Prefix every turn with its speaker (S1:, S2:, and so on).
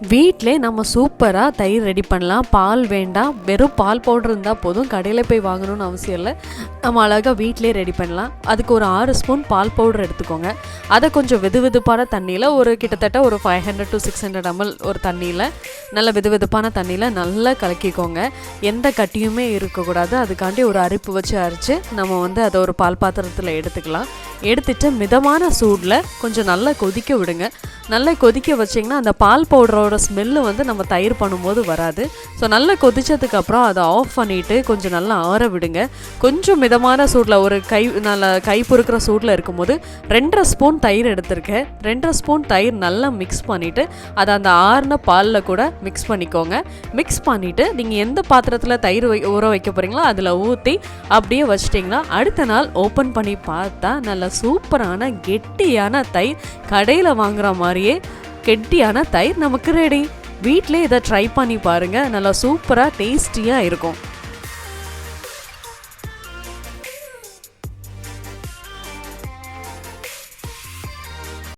S1: வீட்டிலே நம்ம சூப்பராக தயிர் ரெடி பண்ணலாம். பால் வேண்டாம். வெறும் பால் பவுடர் இருந்தால் போதும். கடையில் போய் வாங்கணும்னு அவசியம் இல்லை. நம்ம அழகாக வீட்டிலே ரெடி பண்ணலாம். அதுக்கு ஒரு ஆறு ஸ்பூன் பால் பவுடர் எடுத்துக்கோங்க. அதை கொஞ்சம் வெது வெதுப்பான தண்ணியில் ஒரு கிட்டத்தட்ட ஒரு five hundred to six hundred ml ஒரு தண்ணியில் நல்ல வெது வெதுப்பான தண்ணியில் நல்லா கலக்கிக்கோங்க. எந்த கட்டியுமே இருக்கக்கூடாது. அதுக்காண்டி ஒரு அரிப்பு வச்சு அரைச்சி நம்ம வந்து அதை ஒரு பால் பாத்திரத்தில் எடுத்துக்கலாம். எடுத்துகிட்டு மிதமான சூடில் கொஞ்சம் நல்லா கொதிக்க விடுங்க. நல்லா கொதிக்க வச்சிங்கன்னா அந்த பால் பவுடரோட ஸ்மெல்லு வந்து நம்ம தயிர் பண்ணும்போது வராது. ஸோ நல்லா கொதிச்சதுக்கப்புறம் அதை ஆஃப் பண்ணிவிட்டு கொஞ்சம் நல்லா ஆற விடுங்க. கொஞ்சம் மிதமான சூடில் ஒரு கை நல்ல கை பொறுக்கிற சூடில் இருக்கும்போது ரெண்டரை ஸ்பூன் தயிர் எடுத்திருக்கேன். ரெண்டரை ஸ்பூன் தயிர் நல்லா மிக்ஸ் பண்ணிவிட்டு அதை அந்த ஆறுன பாலில் கூட மிக்ஸ் பண்ணிக்கோங்க. மிக்ஸ் பண்ணிவிட்டு நீங்கள் எந்த பாத்திரத்தில் தயிர் வை ஊற வைக்க போகிறீங்களோ அதில் ஊற்றி அப்படியே வச்சிட்டிங்கன்னா அடுத்த நாள் ஓப்பன் பண்ணி பார்த்தா நல்லா சூப்பரான கெட்டியான தயிர் கடையில் வாங்குகிற மாதிரி மாதிரியே கெட்டியான தயிர் நமக்கு ரெடி வீட்டிலே இதை ட்ரை பண்ணி பாருங்கள் நல்லா சூப்பராக டேஸ்டியாக இருக்கும்.